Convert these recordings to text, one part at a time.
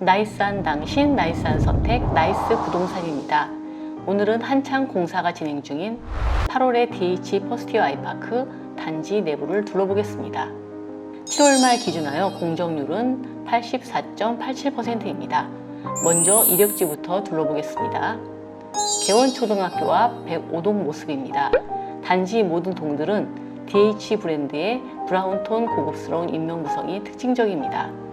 나이스한 당신, 나이스한 선택, 나이스 부동산입니다. 오늘은 한창 공사가 진행 중인 8월의 DH 퍼스티어 아이파크 단지 내부를 둘러보겠습니다. 7월 말 기준하여 공정률은 84.87%입니다. 먼저 이력지부터 둘러보겠습니다. 개원초등학교 앞 105동 모습입니다. 단지 모든 동들은 DH 브랜드의 브라운톤 고급스러운 인명 구성이 특징적입니다.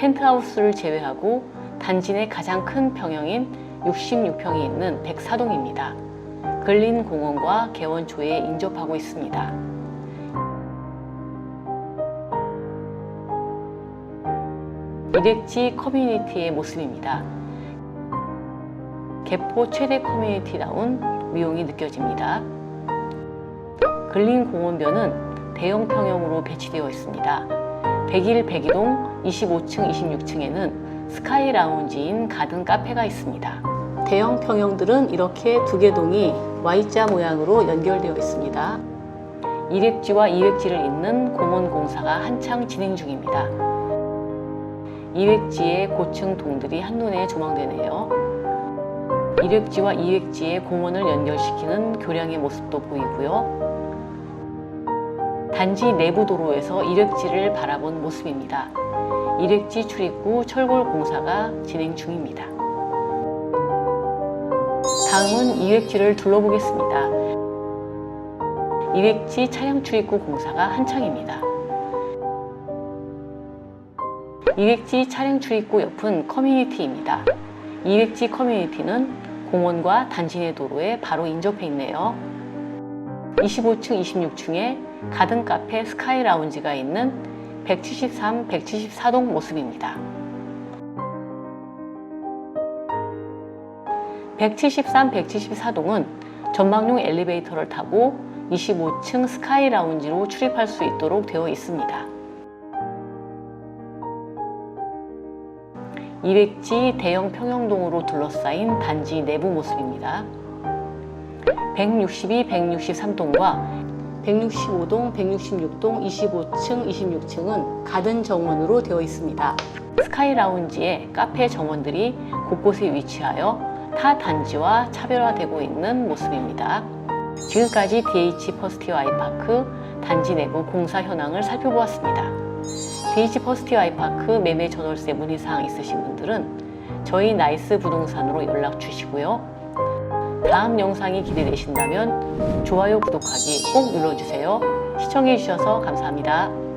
펜트하우스를 제외하고 단지 내 가장 큰 평형인 66평이 있는 104동입니다. 근린 공원과 개원초에 인접하고 있습니다. 이렉지 커뮤니티의 모습입니다. 개포 최대 커뮤니티다운 위용이 느껴집니다. 근린 공원변은 대형 평형으로 배치되어 있습니다. 101, 102동 25층, 26층에는 스카이 라운지인 가든 카페가 있습니다. 대형 평형들은 이렇게 두 개 동이 Y자 모양으로 연결되어 있습니다. 200지와 200지를 잇는 공원 공사가 한창 진행 중입니다. 200지의 고층 동들이 한눈에 조망되네요. 200지와 200지의 공원을 연결시키는 교량의 모습도 보이고요. 단지 내부 도로에서 200지를 바라본 모습입니다. 200지 출입구 철골 공사가 진행 중입니다. 다음은 200지를 둘러보겠습니다. 200지 차량 출입구 공사가 한창입니다. 200지 차량 출입구 옆은 커뮤니티입니다. 200지 커뮤니티는 공원과 단지 내 도로에 바로 인접해 있네요. 25층, 26층에 가든 카페 스카이 라운지가 있는 173, 174동 모습입니다. 173, 174동은 전망용 엘리베이터를 타고 25층 스카이 라운지로 출입할 수 있도록 되어 있습니다. 200지 대형 평형동으로 둘러싸인 단지 내부 모습입니다. 162, 163동과 165동, 166동, 25층, 26층은 가든 정원으로 되어 있습니다. 스카이 라운지의 카페 정원들이 곳곳에 위치하여 타 단지와 차별화되고 있는 모습입니다. 지금까지 DH 퍼스티어 아이파크 단지 내부 공사 현황을 살펴보았습니다. DH 퍼스티어 아이파크 매매 전월세 문의사항 있으신 분들은 저희 나이스 부동산으로 연락 주시고요. 다음 영상이 기대되신다면 좋아요, 구독하기 꼭 눌러주세요. 시청해주셔서 감사합니다.